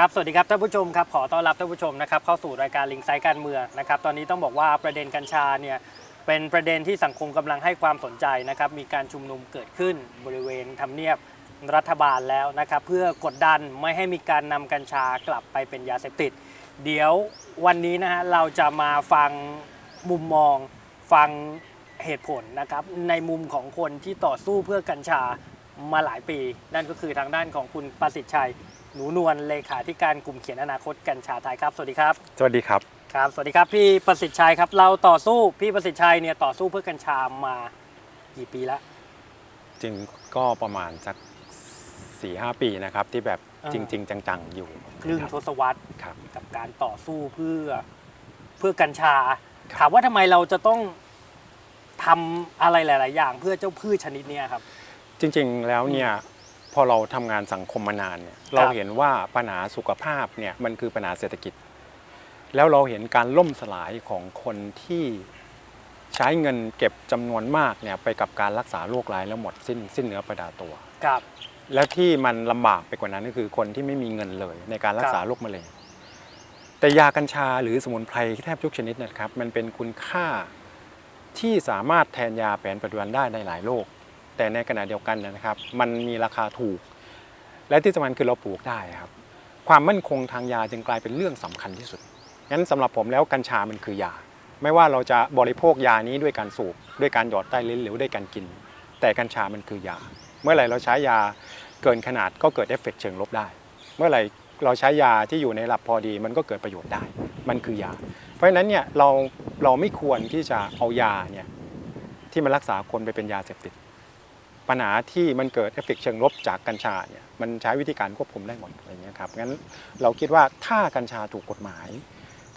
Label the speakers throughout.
Speaker 1: ครับ สวัสดีครับท่านผู้ชมครับ ขอต้อนรับท่านผู้ชมนะครับเข้าสู่รายการลิงไซต์การเมืองนะครับ ตอนนี้ต้องบอกว่าประเด็นกัญชาเนี่ยเป็นประเด็นที่สังคมกำลังให้ความสนใจนะครับ มีการชุมนุมเกิดขึ้นบริเวณทำเนียบรัฐบาลแล้วนะครับ เพื่อกดดันไม่ให้มีการนำกัญชากลับไปเป็นยาเสพติด เดี๋ยววันนี้นะฮะเราจะมาฟังมุมมองฟังเหตุผลนะครับในมุมของคนที่ต่อสู้เพื่อกัญชามาหลายปี นั่นก็คือทางด้านของคุณประสิทธิ์ชัย หนูนวลเลขาธิการกลุ่มเขียนอนาคตกัญชาไทยครับ สวัสดีครับ
Speaker 2: สวัสดีครับ
Speaker 1: ครับ สวัสดีครับพี่ประสิทธิ์ชัยครับ เราต่อสู้พี่ประสิทธิ์ชัยเนี่ยต่อสู้เพื่อกัญชามากี่ปีแล้ว
Speaker 2: จริงก็ประมาณสัก4ีหปีนะครับที่แบบ
Speaker 1: อ่า
Speaker 2: จริง ๆ จังๆ อยู่
Speaker 1: ครึ่ง
Speaker 2: ครับ
Speaker 1: ทศวรรษ
Speaker 2: ครับ
Speaker 1: กับการต่อสู้เพื่อเพื่อกัญชา
Speaker 2: ครับ
Speaker 1: ถามว่าทำไมเราจะต้องทำอะไรหลาย ๆ อย่างเพื่อเจ้าพืชชนิดเนี้ยครับ
Speaker 2: จริง ๆ แล้วเนี่ย พอเราทำงานสังคมมานานเนี่ยเราเห็นว่าปัญหาสุขภาพเนี่ยมันคือปัญหาเศรษฐกิจ แล้วเราเห็นการล่มสลายของคนที่ใช้เงินเก็บจำนวนมากเนี่ยไปกับการรักษาโรคร้ายแล้วหมดสิ้นสิ้นเนื้อประดาตัว
Speaker 1: ครับ
Speaker 2: แล้วที่มันลำบากไปกว่านั้นก็คือคนที่ไม่มีเงินเลย ในการรักษาโรคมะเร็งแต่ยากัญชาหรือสมุนไพรแทบทุกชนิดนะครับ มันเป็นคุณค่าที่สามารถแทนยาแผนปัจจุบันได้ในหลายโรค แต่ในขณะเดียวกันนะครับ มันมีราคาถูก และที่สำคัญคือเราปลูกได้ครับ ความมั่นคงทางยาจึงกลายเป็นเรื่องสำคัญที่สุดงั้นสำหรับผมแล้วกัญชามันคือยา ไม่ว่าเราจะบริโภคยานี้ด้วยการสูบด้วยการหยอดใต้ลิ้นหรือด้วยการกิน แต่กัญชามันคือยา เมื่อไหร่เราใช้ยาเกินขนาดก็เกิดเอฟเฟกต์เชิงลบได้ เมื่อไหร่เราใช้ยาที่อยู่ในระดับพอดีมันก็เกิดประโยชน์ได้ มันคือยา เพราะฉะนั้นเนี่ยเราเราไม่ควรที่จะเอายาเนี่ยที่มันรักษาคนไปเป็นยาเสพติด ปัญหาที่มันเกิดเอฟเฟกต์เชิงลบจากกัญชาเนี่ยมันใช้วิธีการควบคุมได้หมดอะไรเงี้ยครับงั้นเราคิดว่าถ้ากัญชาถูกกฎหมาย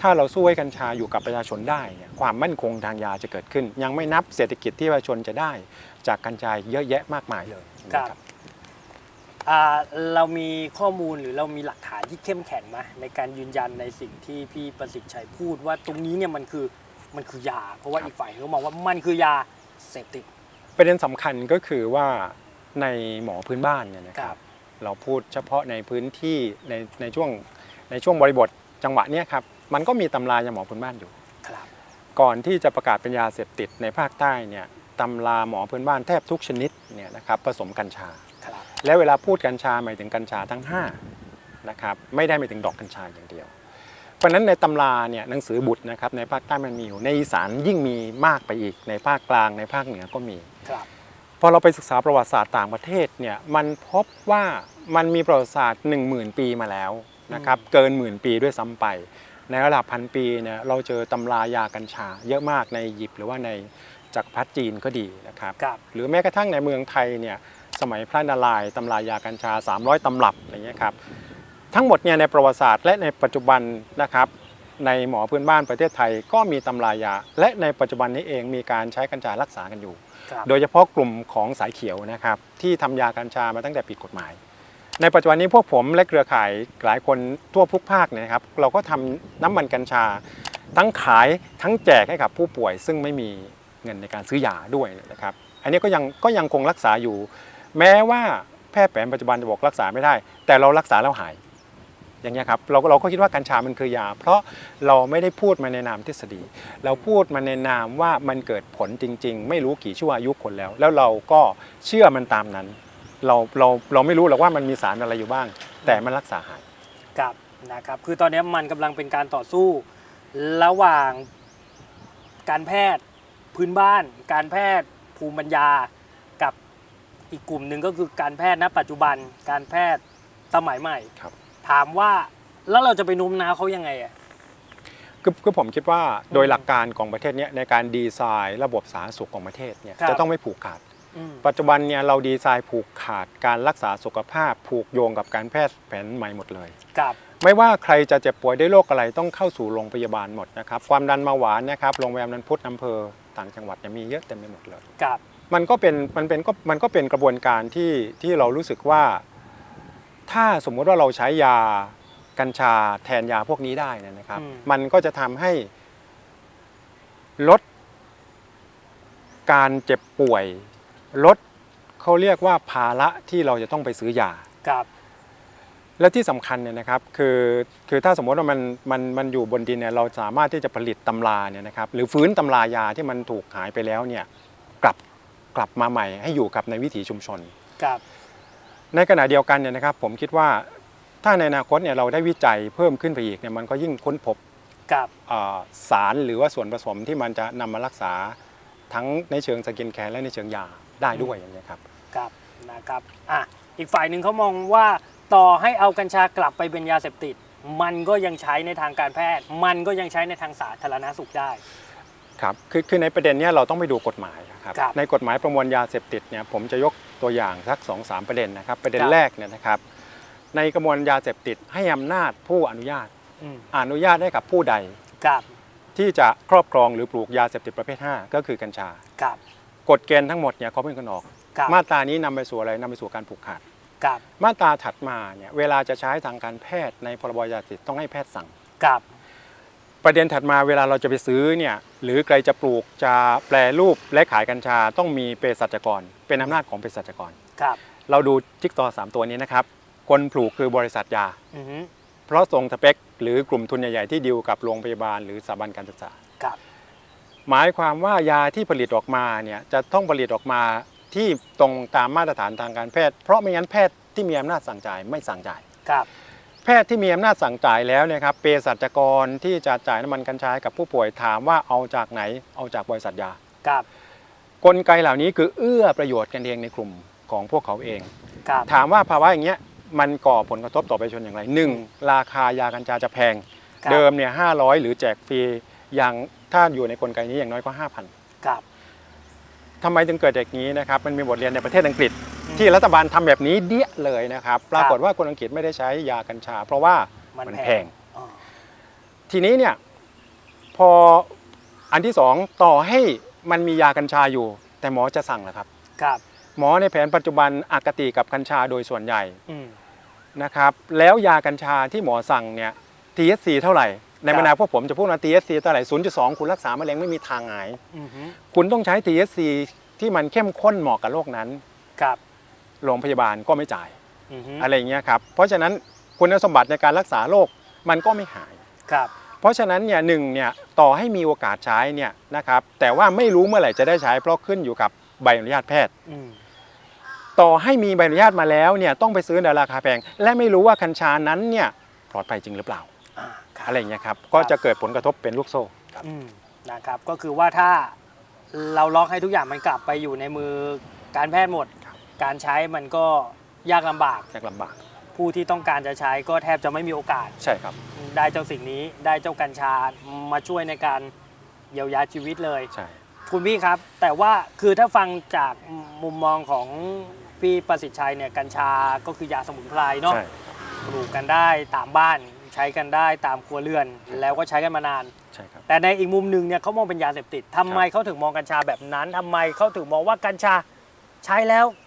Speaker 2: ถ้าเราสู้ให้กัญชาอยู่กับประชาชนได้เนี่ยความมั่นคงทางยาจะเกิดขึ้น ยังไม่นับเศรษฐกิจที่ประชาชนจะได้ จากกัญชาเยอะแยะมากมายเลยนะ
Speaker 1: อ่าเรามีข้อมูลหรือเรามีหลักฐานที่เข้มแข็งไหมในการยืนยันในสิ่งที่พี่ประสิทธิ์ชัยพูดว่าตรงนี้เนี่ยมันคือมันคือยา เพราะว่าอีกฝ่ายเขามองว่ามันคือยาเสพติด
Speaker 2: ประเด็นสำคัญก็คือว่าในหมอพื้นบ้านเนี่ยนะค
Speaker 1: ครั
Speaker 2: รับบเราพูดเฉพาะในพื้นที่ในในช่วงในช่วงบริบทจังหวะเนี้ยครับมันก็มีตำรายาหมอพื้นบ้านอยู่
Speaker 1: ครับ
Speaker 2: ก่อนที่จะประกาศเป็นยาเสพติดในภาคใต้เนี่ยตำราหมอพื้นบ้านแทบทุกชนิดเนี่ยนะครับผสมกัญชา
Speaker 1: ครับ
Speaker 2: และเวลาพูดกัญชาหมายถึงกัญชาทั้ง5นะครับไม่ได้หมายถึงดอกกัญชาอย่างเดียว เพราะฉะนั้นในตำราเนี่ยหนังสือบุตรนะครับในภาคใต้มันมีอยู่ในอีสานยิ่งมีมากไปอีกในภาคกลางในภาคเหนือก็มี
Speaker 1: ครับ
Speaker 2: พอเราไปศึกษาประวัติศาสตร์ต่างประเทศเนี่ยมันพบว่ามันมีประวัติศาสตร์ 1 0,000 ปีมาแล้วนะครับเกินหมื่นปีด้วยซ้ำไป ในระดับพันปีเนี่ยเราเจอตำรายากัญชา เยอะมากในอียิปต์หรือว่าในจักรพรรดิจีนก็ดีนะครับ
Speaker 1: ครับ
Speaker 2: หรือแม้กระทั่งในเมืองไทยเนี่ยสมัยพระนารายณ์ตำรายากัญชา 300 ตำรับอะไรเงี้ยครับ ทั้งหมดเนี่ยในประวัติศาสตร์และในปัจจุบันนะครับในหมอพื้นบ้านประเทศไทยก็มีตำรายา และในปัจจุบันนี้เองมีการใช้กัญชารักษากันอยู่
Speaker 1: ครับ
Speaker 2: โดยเฉพาะกลุ่มของสายเขียวนะครับที่ทำยากัญชามาตั้งแต่ผิดกฎหมาย ในปัจจุบันนี้พวกผมและเครือข่ายหลายคนทั่วทุกภาคเนี่ยนะครับ เราก็ทำน้ำมันกัญชา ทั้งขายทั้งแจกให้กับผู้ป่วย ซึ่งไม่มีเงินในการซื้อยาด้วยนะครับ อันนี้ก็ยังก็ยังคงรักษาอยู่ แม้ว่าแพทย์แผนปัจจุบันจะบอกรักษาไม่ได้ แต่เรารักษาแล้วหาย อย่างเงี้ยครับเราเราก็คิดว่ากัญชามันคือยา เพราะเราไม่ได้พูดมาในนามทฤษฎี เราพูดมาในนามว่ามันเกิดผลจริง ๆ ไม่รู้กี่ชั่วอายุคนแล้ว แล้วเราก็เชื่อมันตามนั้น เราเราเราไม่รู้หรอกว่ามันมีสารอะไรอยู่บ้าง แต่มันรักษาหาย
Speaker 1: ครับนะครับคือตอนนี้มันกำลังเป็นการต่อสู้ ระหว่างการแพทย์พื้นบ้าน การแพทย์ภูมิปัญญากับอีกกลุ่มหนึ่งก็คือการแพทย์ณปัจจุบันการแพทย์สมัยใหม่
Speaker 2: ครับ
Speaker 1: ถามว่าแล้วเราจะไปโน้มน้าวเขายังไงอะ
Speaker 2: คือคือผมคิดว่าโดย
Speaker 1: อืม
Speaker 2: หลักการของประเทศเนี้ยในการดีไซน์ระบบสาธารณสุขของประเทศเนี่ย
Speaker 1: ครับ
Speaker 2: จะต้องไม่ผูกขาด
Speaker 1: อืม
Speaker 2: ปัจจุบันเนี่ยเราดีไซน์ผูกขาดการรักษาสุขภาพ ผูกโยงกับการแพทย์แผนใหม่หมดเลย
Speaker 1: กับ
Speaker 2: ไม่ว่าใครจะเจ็บป่วยด้วยโรคอะไรต้องเข้าสู่โรงพยาบาลหมดนะครับความดันมาหวานนะครับโรงพยาบาลนันพุทธอำเภอต่างจังหวัดเนี่ยมีเยอะเต็มไปหมดเลย
Speaker 1: กับ
Speaker 2: มันก็เป็นมันเป็นก็มันก็เป็นกระบวนการที่ที่เรารู้สึกว่า ถ้าสมมุติว่าเราใช้ยากัญชาแทนยาพวกนี้ได้เนยนะครับมันก็จะทำให้ลดการเจ็บป่วย ลดเขาเรียกว่าภาระที่เราจะต้องไปซื้อยา
Speaker 1: กับ
Speaker 2: และที่สำคัญเนี่ยนะครับคือคือถ้าสมมติว่ามันมันมันอยู่บนดินเนี่ยเราสามารถที่จะผลิตตำราเนี่ยนะครับหรือฟื้นตำรายาที่มันถูกหายไปแล้วเนี่ยกลับกลับมาใหม่ให้อยู่กับในวิถีชุมชน
Speaker 1: ครับ
Speaker 2: ในขณะเดียวกันเนี่ยนะครับผมคิดว่าถ้าในอนาคตเนี่ยเราได้วิจัยเพิ่มขึ้นไปอีกเนี่ยมันก็ยิ่งค้นพบ
Speaker 1: ครับ
Speaker 2: อ่าสารหรือว่าส่วนผสมที่มันจะนำมารักษาทั้งในเชิงสกินแคร์และในเชิงยาได้ด้วยอย่างนี้ยครับ
Speaker 1: ครับนะครับอะอีกฝ่ายหนึ่งเขามองว่าต่อให้เอากัญชากลับไปเป็นยาเสพติด มันก็ยังใช้ในทางการแพทย์ มันก็ยังใช้ในทางสาธารณสุขได้
Speaker 2: ครับคือคือในประเด็นเนี้ยเราต้องไปดูกฎหมายครับ
Speaker 1: ครับ
Speaker 2: ในกฎหมายประมวลยาเสพติดเนี่ยผมจะยก ตัวอย่างสัก2อสามประเด็นนะครับประเด็น
Speaker 1: ครับ
Speaker 2: แรกเนี่ยนะครับในกระมวลยาเสพติดให้อำนาจผู้อนุญาต
Speaker 1: อืม
Speaker 2: อนุญาตให้กับผู้ใด
Speaker 1: ครับ
Speaker 2: ที่จะครอบครองหรือปลูกยาเสพติดประเภท 5 ก็คือกัญชา
Speaker 1: ครับ
Speaker 2: กฎเกณฑ์ทั้งหมดเนี่ยเขาเป็นคนออก
Speaker 1: ครับ
Speaker 2: มาตรานี้นำไปสู่อะไรนำไปสู่การผูกขาด
Speaker 1: ครับ
Speaker 2: มาตราถัดมาเนี่ยเวลาจะใช้ทางการแพทย์ในพรบยาเสพติดต้องให้แพทย์สั่ง
Speaker 1: ครับ
Speaker 2: ประเด็นถัดมาเวลาเราจะไปซื้อเนี่ยหรือใครจะปลูกจะแปรรูปและขายกัญชาต้องมีเภสัชกร เป็นอำนาจของเภสัชกร
Speaker 1: ครับ
Speaker 2: เราดูจิ๊กซอว์สามตัวนี้นะครับ คนปลูกคือบริษัทยา
Speaker 1: อือฮึ
Speaker 2: เพราะทรงสเปค หรือกลุ่มทุนใหญ่ๆที่ดีลกับโรงพยาบาลหรือสถาบันการศึกษา
Speaker 1: ครับ
Speaker 2: หมายความว่ายาที่ผลิตออกมาเนี่ยจะต้องผลิตออกมาที่ตรงตามมาตรฐานทางการแพทย์ เพราะไม่งั้นแพทย์ที่มีอำนาจสั่งจ่ายไม่สั่งจ่าย
Speaker 1: ครับ
Speaker 2: แพทย์ที่มีอำนาจสั่งจ่ายแล้วเนี่ยครับเภสัชกรที่จะจ่ายน้ำมันกัญชาให้กับผู้ป่วยถามว่าเอาจากไหนเอาจากบริษัทยา
Speaker 1: ครับ
Speaker 2: กลไกเหล่านี้คือเอื้อประโยชน์กันเองในกลุ่มของพวกเขาเอง
Speaker 1: ครับ
Speaker 2: ถามว่าภาวะอย่างเงี้ยมันก่อผลกระทบต่อประชาชนอย่างไรหนึ่งราคายากัญชาจะแพง
Speaker 1: ครับ
Speaker 2: เดิมเนี่ยห้าร้อยหรือแจกฟรีอย่างถ้าอยู่ในกลไกนี้อย่างน้อยก็ห้าพัน
Speaker 1: ครับ
Speaker 2: ทำไมถึงเกิดอย่างนี้นะครับมันมีบทเรียนในประเทศอังกฤษ
Speaker 1: อืม
Speaker 2: ที่รัฐบาลทำแบบนี้เดี้ยเลยนะครับ ปรากฏว่าคนอังกฤษไม่ได้ใช้ยากัญชา เพราะว่า
Speaker 1: มัน
Speaker 2: มัน
Speaker 1: แพ
Speaker 2: แพ
Speaker 1: ง
Speaker 2: ง
Speaker 1: อ๋อ
Speaker 2: ทีนี้เนี่ยพออันที่สองต่อให้มันมียากัญชาอยู่ แต่หมอจะสั่งเหรอครับ
Speaker 1: ครับ
Speaker 2: หมอในแผนปัจจุบันอคติกับกัญชาโดยส่วนใหญ่
Speaker 1: อืม
Speaker 2: นะครับ แล้วยากัญชาที่หมอสั่งเนี่ย THC เท่าไหร่ ใน
Speaker 1: ครับ
Speaker 2: บรรดาพวกผมจะพูดว่า THC เท่าไหร่ 0.2 คุณรักษามะเร็งไม่มีทางหาย
Speaker 1: อือฮึ
Speaker 2: คุณต้องใช้ THC ที่มันเข้มข้นเหมาะกับโรคนั้น
Speaker 1: ครับ
Speaker 2: โรงพยาบาลก็ไม่จ่าย
Speaker 1: อือฮึ
Speaker 2: อะไรอย่างเงี้ยครับเพราะฉะนั้นคุณสมบัติในการรักษาโรคมันก็ไม่หาย
Speaker 1: ครับ
Speaker 2: เพราะฉะนั้นเนี่ยหนึ่งเนี่ยต่อให้มีโอกาสใช้เนี่ยนะครับแต่ว่าไม่รู้เมื่อไหร่จะได้ใช้เพราะขึ้นอยู่กับใบอนุญาตแพทย์
Speaker 1: อืม
Speaker 2: ต่อให้มีใบอนุญาตมาแล้วเนี่ยต้องไปซื้อในราคาแพงและไม่รู้ว่ากัญชานั้นเนี่ยปลอดภัยจริงหรือเปล่า
Speaker 1: อ่าครับ
Speaker 2: อะไรอย่างเงี้ยครับก็จะเกิดผลกระทบเป็นลูกโซ่ครับ
Speaker 1: อืมนะครับก็คือว่าถ้าเราล็อกให้ทุกอย่างมันกลับไปอยู่ในมือการแพทย์หมด การใช้มันก็ยากลำบาก
Speaker 2: ยากลำบาก
Speaker 1: ผู้ที่ต้องการจะใช้ก็แทบจะไม่มีโอกาส
Speaker 2: ใช่ครับ
Speaker 1: ได้เจ้าสิ่งนี้ได้เจ้ากัญชามาช่วยในการเยียวยาชีวิตเลย
Speaker 2: ใช่
Speaker 1: คุณพี่ครับ แต่ว่าคือถ้าฟังจากมุมมองของพี่ประสิทธิ์ชัยเนี่ยกัญชาก็คือยาสมุนไพรเนาะ
Speaker 2: ใช่
Speaker 1: ปลูกกันได้ตามบ้าน ใช้กันได้ตามครัวเรือน แล้วก็ใช้กันมานาน
Speaker 2: ใช่ครับ
Speaker 1: แต่ในอีกมุมหนึ่งเนี่ยเขามองเป็นยาเสพติดทำไมเขาถึงมองกัญชาแบบนั้นทำไมเขาถึงมองว่ากัญชาใช้แล้วอืม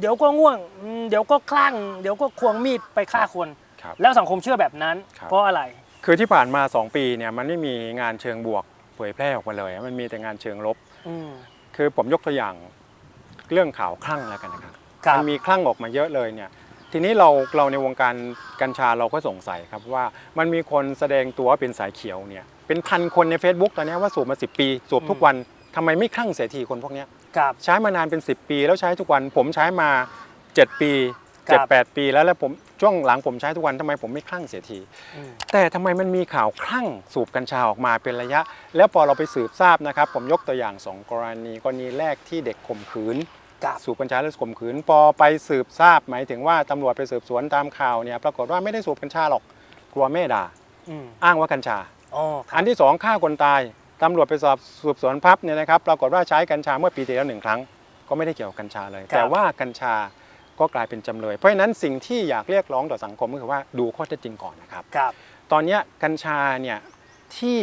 Speaker 1: เดี๋ยวก็ง่วงอืมเดี๋ยวก็คลั่ง เดี๋ยวก็ควงมีดไปฆ่าคน
Speaker 2: ครับ
Speaker 1: แล้วสังคมเชื่อแบบนั้น
Speaker 2: ครับ
Speaker 1: เพราะอะไร
Speaker 2: คือที่ผ่านมา 2 ปีเนี่ยมันไม่มีงานเชิงบวกเผยแพร่ออกมาเลย มันมีแต่งานเชิงลบ
Speaker 1: อืม
Speaker 2: คือผมยกตัวอย่างเรื่องข่าวคลั่งแล้วกันนะครับ
Speaker 1: ครับ
Speaker 2: มันมีคลั่งออกมาเยอะเลยเนี่ย ทีนี้เราเราในวงการกัญชาเราก็สงสัยครับว่ามันมีคนแสดงตัวว่าเป็นสายเขียวเนี่ยเป็นพันคนใน Facebook ตอนเนี้ยว่าสูบมา 10 ปี สูบทุกวันทำไมไม่คลั่งเสียทีคนพวกเนี้ย
Speaker 1: ครับ
Speaker 2: ใช้มานานเป็น 10 ปี แล้วใช้ทุกวันผมใช้มา 7 ปี
Speaker 1: ครับ
Speaker 2: 7 8ปีแล้วแล้วผมช่วงหลังผมใช้ทุกวันทำไมผมไม่คลั่งเสียที
Speaker 1: อืม
Speaker 2: แต่ทำไมมันมีข่าวคลั่งสูบกัญชาออกมาเป็นระยะ แล้วพอเราไปสืบทราบนะครับ ผมยกตัวอย่างสองกรณีกรณีแรกที่เด็กข่มขืน
Speaker 1: ครับ
Speaker 2: สูบกัญชาแล้วข่มขืน พอไปสืบทราบหมายถึงว่าตำรวจไปสืบสวนตามข่าวเนี่ยปรากฏว่าไม่ได้สูบกัญชาหรอกกลัวแม่ด่า
Speaker 1: อืม
Speaker 2: อ้างว่ากัญชา
Speaker 1: อ๋อครั
Speaker 2: อั
Speaker 1: บ
Speaker 2: นที่สองฆ่าคนตาย ตำรวจไปสอบสืบสวนพับเนี่ยนะครับปรากฏว่าใช้กัญชาเมื่อปีที่แล้วหนึ่งครั้ง ก็ไม่ได้เกี่ยวกับกัญชาเลย แต่ว่ากัญชาก็กลายเป็นจำเลย เพราะฉะนั้นสิ่งที่อยากเรียกร้องต่อสังคมก็คือว่าดูข้อเท็จจริงก่อนนะครับ
Speaker 1: ครับ
Speaker 2: ตอนเนี้ยกัญชาเนี่ยที่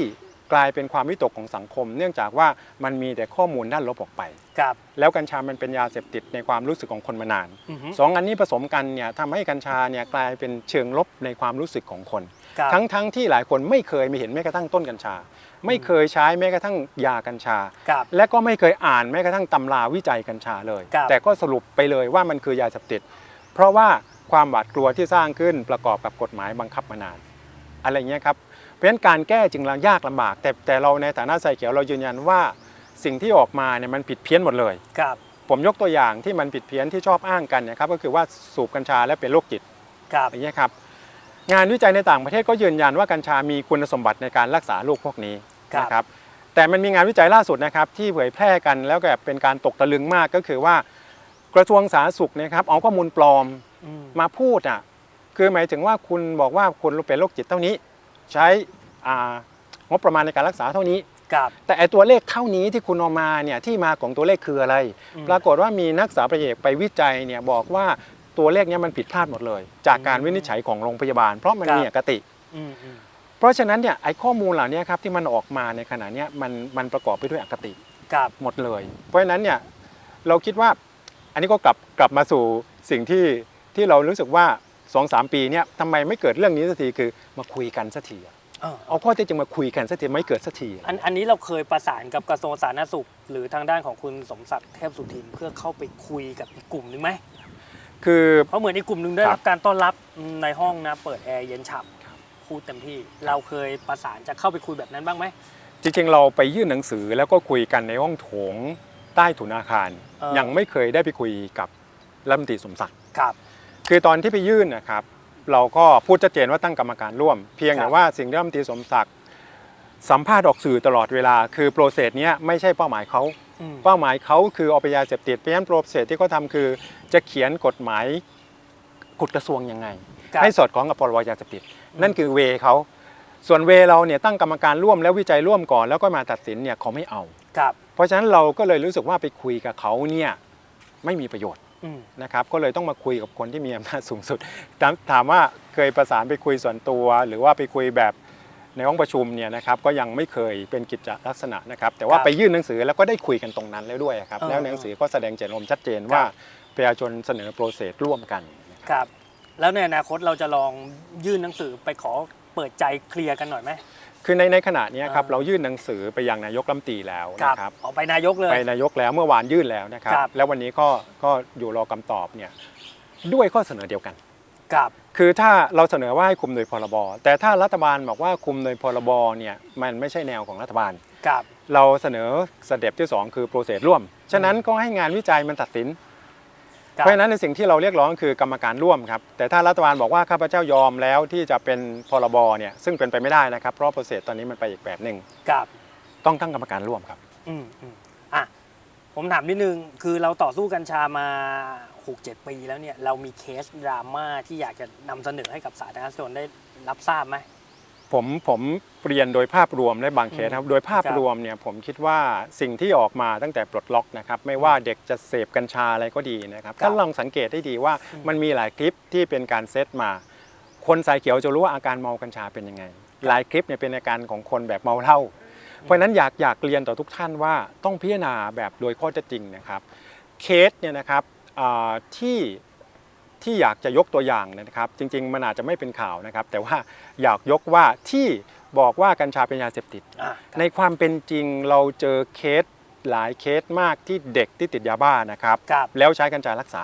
Speaker 2: กลายเป็นความวิตกของสังคม เนื่องจากว่ามันมีแต่ข้อมูลด้านลบออกไป
Speaker 1: ครับ
Speaker 2: แล้วกัญชามันเป็นยาเสพติดในความรู้สึกของคนมานาน
Speaker 1: อือฮึ
Speaker 2: สองอันนี้ผสมกันเนี่ยทำให้กัญชาเนี่ยกลายเป็นเชิงลบในความรู้สึกของคน
Speaker 1: ครับ
Speaker 2: ทั้งทั้งที่หลายคนไม่เคยมีเห็นแม้กระทั่งต้นกัญชา ไม่เคยใช้แม้กระทั่งยากัญชา
Speaker 1: ครับ
Speaker 2: และก็ไม่เคยอ่านแม้กระทั่งตำราวิจัยกัญชาเลย
Speaker 1: ครับ
Speaker 2: แต่ก็สรุปไปเลยว่ามันคือยาเสพติด เพราะว่าความหวาดกลัวที่สร้างขึ้นประกอบกับกฎหมายบังคับมานาน อะไรเงี้ยครับ เพราะฉะนั้นการแก้จึงลยากลำบาก แต่แต่เราในฐานะไซเขียวเรายืนยันว่าสิ่งที่ออกมาเนี่ยมันผิดเพี้ยนหมดเลย
Speaker 1: ครับ
Speaker 2: ผมยกตัวอย่างที่มันผิดเพี้ยนที่ชอบอ้างกันเนะครับก็คือว่าสูบกัญชาแล้วเป็นโรคจิต
Speaker 1: ครับ
Speaker 2: อย่างเงี้ยครับงานวิจัยในต่างประเทศก็ยืนยันว่ากัญชามีคุณสมบัติในการรักษาโรคพวกนี้
Speaker 1: ครับ
Speaker 2: นะครับแต่มันมีงานวิจัยล่าสุดนะครับที่เผยแพร่กันแล้วก็เป็นการตกตะลึงมากก็คือว่ากระทรวงสาธารณสุขเนะครับเอาข้อมูลปลอม
Speaker 1: อืม
Speaker 2: มาพูดอะคือหมายถึงว่าคุณบอกว่าคุณเป็นโรคจิตเท่านี้ ใช้อ่างบประมาณในการรักษาเท่านี้
Speaker 1: ครับ
Speaker 2: แต่ไอตัวเลขเท่านี้ที่คุณเอามาเนี่ยที่มาของตัวเลขคืออะไร
Speaker 1: อืม
Speaker 2: ปรากฏว่ามีนักศึกษาประเอกไปวิจัยเนี่ยบอกว่าตัวเลขเนี้มันผิดพลาดหมดเลย จากการวินิจฉัยของโรงพยาบาล เพราะมันมีอคติ
Speaker 1: อืมอืม
Speaker 2: เพราะฉะนั้นเนี่ยไอข้อมูลเหล่านี้ครับที่มันออกมาในขณะเนี้ยมันมันประกอบไปด้วยอคติ
Speaker 1: ครับ
Speaker 2: หมดเลย เพราะฉะนั้นเนี่ยเราคิดว่าอันนี้ก็กลับกลับมาสู่สิ่งที่ที่เรารู้สึกว่า 2อสปีเนี่ยทำไมไม่เกิดเรื่องนี้สักทีคือมาคุยกันสักทีอะ
Speaker 1: เออ
Speaker 2: เอาข้อเท็จจริงมาคุยกันสักทีไม่เกิดสักที
Speaker 1: อันอันนี้เราเคยประสานกับกระทรวงสาธารณสุข หรือทางด้านของคุณสมศักดิ์เทพสุทินเพื่อเข้าไปคุยกับอีกกลุ่มหนึ่งไหม
Speaker 2: คือ
Speaker 1: เพราะเหมือนอีกกลุ่มหนึ่งได้
Speaker 2: ครับ
Speaker 1: รับการต้อนรับในห้องนะเปิดแอร์เย็นฉ่ำพูดเต็มที่เราเคยประสานจะเข้าไปคุยแบบนั้นบ้างไหม
Speaker 2: จริงๆเราไปยื่นหนังสือแล้วก็คุยกันในห้องโถงใต้ถุนอาคาร
Speaker 1: เออ
Speaker 2: ยังไม่เคยได้ไปคุยกับรัฐมนตรีสมศักดิ์
Speaker 1: ครับ
Speaker 2: คือตอนที่ไปยื่นนะครับ เราก็พูดชัดเจนว่าตั้งกรรมการร่วม เพียง
Speaker 1: ครั
Speaker 2: แต่
Speaker 1: บ
Speaker 2: ว่าสิ่งที่รัฐมนตรีสมศักดิ์สัมภาษณ์ออกสื่อตลอดเวลา คือโปรเซสเนี้ยไม่ใช่เป้าหมายเขา
Speaker 1: อืม
Speaker 2: เป้าหมายเขาคือเอาไปยาเสพติดเพราะฉะนั้นโปรเซสที่เขาทำคือจะเขียนกฎหมายกฎกระทรวงยังไง
Speaker 1: ครับ
Speaker 2: ให้สอดคล้องกับพรบยาเสพติดนั่นคือเวเขาส่วนเวเราเนี่ยตั้งกรรมการร่วมแล้ววิจัยร่วมก่อน แล้วก็มาตัดสินเนี่ยเขาไม่เอา
Speaker 1: ครับ
Speaker 2: เพราะฉะนั้นเราก็เลยรู้สึกว่าไปคุยกับเขาเนี่ยไม่มีประโยชน์
Speaker 1: อืม
Speaker 2: นะครับก็เลยต้องมาคุยกับคนที่มีอำนาจสูงสุดถามถามว่าเคยประสานไปคุยส่วนตัว หรือว่าไปคุยแบบในห้องประชุมเนี่ยนะครับก็ยังไม่เคยเป็นกิจลักษณะนะครับ แต่ว่า
Speaker 1: ครับ
Speaker 2: ไปยื่นหนังสือแล้วก็ได้คุยกันตรงนั้นแล้วด้วยครับ
Speaker 1: เออ
Speaker 2: แล้วในหนังสือก็แสดงเจตจำนงชัดเจน
Speaker 1: ครับ
Speaker 2: ว่าประชาชนเสนอโปรเซสร่วมกัน
Speaker 1: ครับแล้วในอนาคตเราจะลองยื่นหนังสือไปขอเปิดใจเคลียร์กันหน่อยไหม
Speaker 2: คือในในขณะเนี้ยครับ
Speaker 1: อ่า
Speaker 2: เรายื่นหนังสือไปยังนายกรัฐมนตรีแล้วนะครับ
Speaker 1: ออกไปนายกเลย
Speaker 2: ไปนายกแล้วเมื่อวานยื่นแล้วนะครับ
Speaker 1: ครับ
Speaker 2: แล้ววันนี้ก็ก็อยู่รอคำตอบเนี่ยด้วยข้อเสนอเดียวกัน
Speaker 1: ครับ
Speaker 2: คือถ้าเราเสนอว่าให้คุมโดยพรบ แต่ถ้ารัฐบาลบอกว่าคุมโดยพรบเนี่ยมันไม่ใช่แนวของรัฐบาล
Speaker 1: ครับ
Speaker 2: เราเสนอสเต็ปที่ 2 คือโปรเซสร่วม ฉะนั้นก็ให้งานวิจัยมันตัดสิน
Speaker 1: ครับ
Speaker 2: เพราะฉะนั้นในสิ่งที่เราเรียกร้องคือกรรมการร่วมครับแต่ถ้ารัฐบาลบอกว่าข้าพเจ้ายอมแล้วที่จะเป็นพรบเนี่ยซึ่งเป็นไปไม่ได้นะครับเพราะโปรเซสตอนนี้มันไปอีกแบบหนึ่ง
Speaker 1: ครับ
Speaker 2: ต้องตั้งกรรมการร่วมครับ
Speaker 1: อืมอืมอะผมถามนิดนึงคือเราต่อสู้กัญชามา 6-7 ปีแล้วเนี่ยเรามีเคสดราม่าที่อยากจะนำเสนอให้กับสาธารณชนได้รับทราบไหม
Speaker 2: ผมผมเรียนโดยภาพรวมและบางเคสครับ โดยภาพ
Speaker 1: ครับ
Speaker 2: รวมเนี่ยผมคิดว่าสิ่งที่ออกมาตั้งแต่ปลดล็อกนะครับไม่ว่าเด็กจะเสพกัญชาอะไรก็ดีนะครับ
Speaker 1: ครับ
Speaker 2: ถ้าลองสังเกตได้ดีว่า
Speaker 1: อืม
Speaker 2: มันมีหลายคลิปที่เป็นการเซตมา คนสายเขียวจะรู้ว่าอาการเมากัญชาเป็นยังไง หลายคลิปเนี่ยเป็นอาการของคนแบบเมาเหล้าเพราะฉะนั้นอยากอยากเรียนต่อทุกท่านว่าต้องพิจารณาแบบโดยข้อเท็จจริงนะครับเคสเนี่ยนะครับอ่าที่ ที่อยากจะยกตัวอย่างนะครับ จริง ๆ มันอาจจะไม่เป็นข่าวนะครับ แต่ว่าอยากยกว่าที่บอกว่ากัญชาเป็นยาเสพติด
Speaker 1: อะ
Speaker 2: ในความเป็นจริงเราเจอเคสหลายเคสมากที่เด็กที่ติดยาบ้านะครับ
Speaker 1: ครับ
Speaker 2: แล้วใช้กัญชารักษา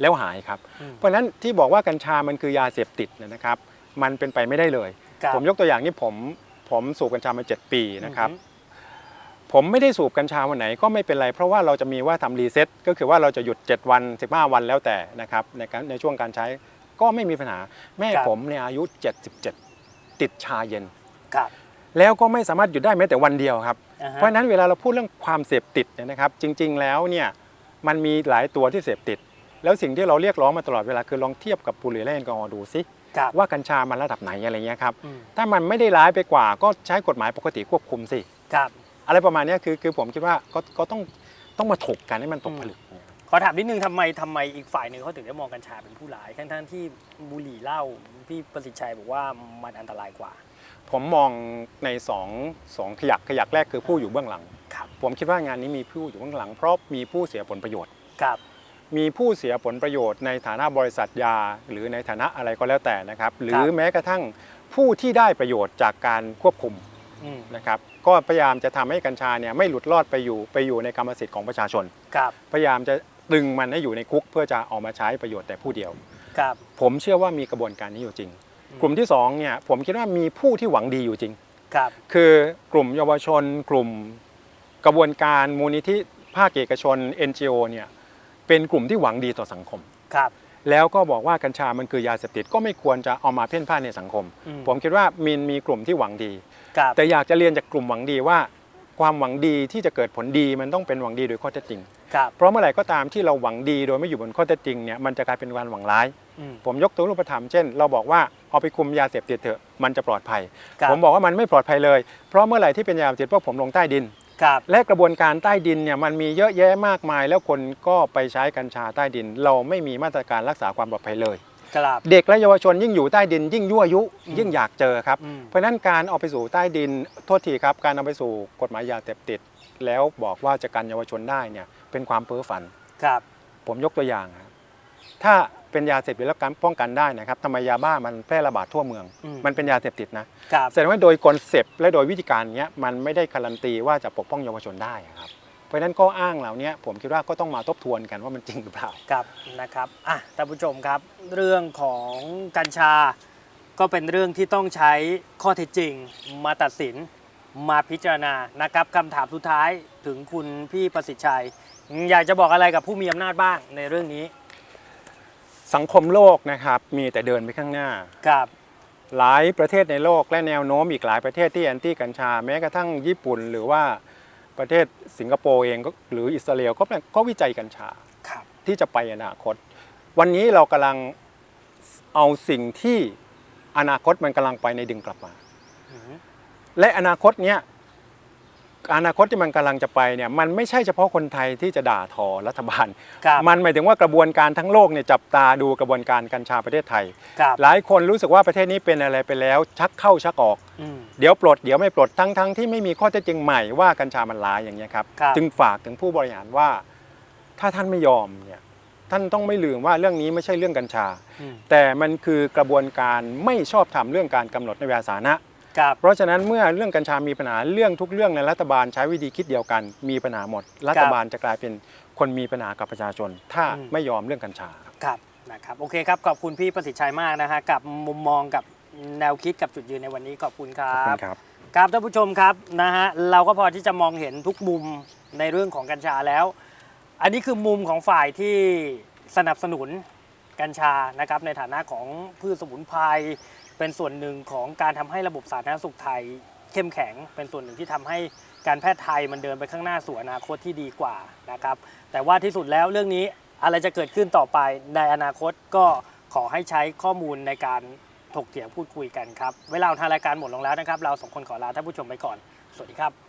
Speaker 2: แล้วหายครับ
Speaker 1: อืม
Speaker 2: เพราะฉะนั้นที่บอกว่ากัญชามันคือยาเสพติดเนยนะครับ มันเป็นไปไม่ได้เลย
Speaker 1: ครับ
Speaker 2: ผมยกตัวอย่างนี่ผมผมสูบกัญชามา 7 ปีนะครับ
Speaker 1: อือฮึ
Speaker 2: ผมไม่ได้สูบกัญชาวันไหนก็ไม่เป็นไร เพราะว่าเราจะมีว่าทำรีเซ็ตก็คือว่าเราจะหยุด 7 วัน 15 วันแล้วแต่นะครับในการในช่วงการใช้ก็ไม่มีปัญหา แม่
Speaker 1: ครับ
Speaker 2: ผมเนี่ยอายุ 77 ติดชาเย็น
Speaker 1: ครับ
Speaker 2: แล้วก็ไม่สามารถหยุดได้แม้แต่วันเดียวครับ
Speaker 1: อ่าฮะ
Speaker 2: เพราะฉะนั้นเวลาเราพูดเรื่องความเสพติดเนี่ยนะครับ จริง ๆ แล้วเนี่ยมันมีหลายตัวที่เสพติด แล้วสิ่งที่เราเรียกร้องมาตลอดเวลาคือลองเทียบกับบุหรี่และแอลกอฮอล์ดูซิ
Speaker 1: ครับ
Speaker 2: ว่ากัญชามันระดับไหนอะไรเงี้ยครับ
Speaker 1: อืม
Speaker 2: ถ้ามันไม่ได้ร้ายไปกว่าก็ใช้กฎหมายปกติควบคุมสิ
Speaker 1: ครับ
Speaker 2: อะไรประมาณเนี้ยคือคือผมคิดว่าก็ก็ต้องต้องมาถกกันให้มันตกผลึก
Speaker 1: ขอถามนิดนึงทำไมทำไมอีกฝ่ายหนึ่งเขาถึงได้มองกัญชาเป็นผู้ร้ายทั้งๆที่บุหรี่เหล้าพี่ประสิทธิ์ชัยบอกว่ามันอันตรายกว่า
Speaker 2: ผมมองในสองสองขยักขยักแรกคือผู้อยู่เบื้องหลัง
Speaker 1: ครับ
Speaker 2: ผมคิดว่างานนี้มีผู้อยู่เบื้องหลัง เพราะมีผู้เสียผลประโยชน์
Speaker 1: ครับ
Speaker 2: มีผู้เสียผลประโยชน์ในฐานะบริษัทยา หรือในฐานะอะไรก็แล้วแต่นะครับ หรือแม้กระทั่งผู้ที่ได้ประโยชน์จากการควบคุม
Speaker 1: อืม
Speaker 2: นะครับก็พยายามจะทำให้กัญชาเนี่ยไม่หลุดรอดไปอยู่ไปอยู่ในกรรมสิทธิ์ของประชาชน
Speaker 1: ครับ
Speaker 2: พยายามจะดึงมันให้อยู่ในคุกเพื่อจะเออกมาใช้ประโยชน์แต่ผู้เดียว
Speaker 1: ครับ
Speaker 2: ผมเชื่อว่ามีกระบวนการนี้อยู่จริง
Speaker 1: อืม
Speaker 2: กลุ่มที่สองเนี่ยผมคิดว่ามีผู้ที่หวังดีอยู่จริง
Speaker 1: ครับ
Speaker 2: คือกลุ่มเยาวชน กลุ่มกระบวนการมูลนิธิภาคเอกชน NGO เนี่ยเป็นกลุ่มที่หวังดีต่อสังคม
Speaker 1: ครับ
Speaker 2: แล้วก็บอกว่ากัญชามันคือยาเสพติดก็ไม่ควรจะเอามาเพ่นพ่านในสังคม
Speaker 1: อืม
Speaker 2: ผมคิดว่ามีนมีกลุ่มที่หวังดี
Speaker 1: ครับ
Speaker 2: แต่อยากจะเรียนจากกลุ่มหวังดีว่า ความหวังดีที่จะเกิดผลดีมันต้องเป็นหวังดีโดยข้อเท็จจริง
Speaker 1: ครับ
Speaker 2: เพราะเมื่อไหร่ก็ตามที่เราหวังดีโดยไม่อยู่บนข้อเท็จจริงเนี่ยมันจะกลายเป็นการหวังร้าย
Speaker 1: อืม
Speaker 2: ผมยกตัวรูปธรรมเช่น เราบอกว่าเอาไปคุมยาเสพติดเถอะมันจะปลอดภัย
Speaker 1: ครับ
Speaker 2: ผมบอกว่ามันไม่ปลอดภัยเลย เพราะเมื่อไหร่ที่เป็นยาเสพติดพวกผมลงใต้ดิน
Speaker 1: ครับ
Speaker 2: และกระบวนการใต้ดินเนี่ยมันมีเยอะแยะมากมาย แล้วคนก็ไปใช้กัญชาใต้ดิน เราไม่มีมาตรการรักษาความปลอดภัยเลย
Speaker 1: ครับ
Speaker 2: เด็กและเยาวชนยิ่งอยู่ใต้ดิน ยิ่งยั่วยุ
Speaker 1: อืม
Speaker 2: ยิ่งอยากเจอครับ
Speaker 1: อืม
Speaker 2: เพราะฉะนั้นการเอาไปสู่ใต้ดินโทษทีครับ การเอาไปสู่กฎหมายยาเสพติด แล้วบอกว่าจะกันเยาวชนได้เนี่ยเป็นความเพ้อฝัน
Speaker 1: ครับ
Speaker 2: ผมยกตัวอย่างครับถ้าเป็นยาเสพติดแล้วการป้องกันได้นะครับทำไมยาบ้ามันแพร่ระบาดทั่วเมือง
Speaker 1: อืม
Speaker 2: มันเป็นยาเสพติดนะ
Speaker 1: ครับ
Speaker 2: แสดงว่าโดยคอนเซปต์และโดยวิธีการเนี้ยมันไม่ได้การันตีว่าจะปกป้องเยาวชนได้ครับ เพราะฉะนั้นก็อ้างเหล่านี้ผมคิดว่าก็ต้องมาทบทวนกันว่ามันจริงหรือเปล่า
Speaker 1: ครับนะครับอะท่านผู้ชมครับ เรื่องของกัญชา ก็เป็นเรื่องที่ต้องใช้ข้อเท็จจริงมาตัดสินมาพิจารณานะครับคำถามสุดท้ายถึงคุณพี่ประสิทธิ์ชัย อยากจะบอกอะไรกับผู้มีอำนาจบ้างในเรื่องนี้
Speaker 2: สังคมโลกนะครับมีแต่เดินไปข้างหน้า
Speaker 1: ครับ
Speaker 2: หลายประเทศในโลกและแนวโน้มอีกหลายประเทศที่แอนตี้กัญชา แม้กระทั่งญี่ปุ่น หรือว่า ประเทศสิงคโปร์เองก็หรืออิสราเอลก็ก็วิจัยกัญชา
Speaker 1: ครับ
Speaker 2: ที่จะไปอนาคต วันนี้เรากำลังเอาสิ่งที่อนาคตมันกำลังไปในดึงกลับมา
Speaker 1: อืม
Speaker 2: และอนาคตเนี้ย อนาคตที่มันกำลังจะไปเนี่ยมันไม่ใช่เฉพาะคนไทยที่จะด่าทอรัฐบาล
Speaker 1: ครับ
Speaker 2: มันหมายถึงว่ากระบวนการทั้งโลกเนี่ยจับตาดูกระบวนการกัญชาประเทศไทย
Speaker 1: ครับ
Speaker 2: หลายคนรู้สึกว่าประเทศนี้เป็นอะไรไปแล้ว ชักเข้าชักออก
Speaker 1: อืม
Speaker 2: เดี๋ยวปลดเดี๋ยวไม่ปลดทั้งทั้งที่ไม่มีข้อเท็จจริงใหม่ว่ากัญชามันร้ายอย่างเงี้ยครับ
Speaker 1: ครับ
Speaker 2: จึงฝากถึงผู้บริหารว่า ถ้าท่านไม่ยอมเนี่ยท่านต้องไม่ลืมว่าเรื่องนี้ไม่ใช่เรื่องกัญชา
Speaker 1: อืม
Speaker 2: แต่มันคือกระบวนการไม่ชอบธรรมเรื่องการกำหนดในเวลาสาธารณะ
Speaker 1: ครับ
Speaker 2: เพราะฉะนั้นเมื่อเรื่องกัญชามีปัญหาเรื่องทุกเรื่องในรัฐบาลใช้วิธีคิดเดียวกัน มีปัญหาหมด รัฐบาลจะกลายเป็นคนมีปัญหากับประชาชน ถ้า
Speaker 1: อืม
Speaker 2: ไม่ยอมเรื่องกัญชาครับ
Speaker 1: ครับนะครับโอเคครับขอบคุณพี่ประสิทธิ์ชัยมากนะฮะกับมุมมองกับแนวคิดกับจุดยืนในวันนี้ขอบคุณครั
Speaker 2: ขอบคุ
Speaker 1: บ
Speaker 2: ณครับ
Speaker 1: ครับท่านผู้ชมครับนะฮะเราก็พอที่จะมองเห็นทุกมุมในเรื่องของกัญชาแล้ว อันนี้คือมุมของฝ่ายที่สนับสนุนกัญชานะครับในฐานะของพืชสมุนไพร เป็นส่วนหนึ่งของการทำให้ระบบสาธารณสุขไทยเข้มแข็ง เป็นส่วนหนึ่งที่ทำให้การแพทย์ไทยมันเดินไปข้างหน้าสู่อนาคตที่ดีกว่านะครับ แต่ว่าที่สุดแล้วเรื่องนี้อะไรจะเกิดขึ้นต่อไปในอนาคตก็ขอให้ใช้ข้อมูลในการถกเถียงพูดคุยกันครับ เวลาทางรายการหมดลงแล้วนะครับ เราสองคนขอลาท่านผู้ชมไปก่อน สวัสดีครับ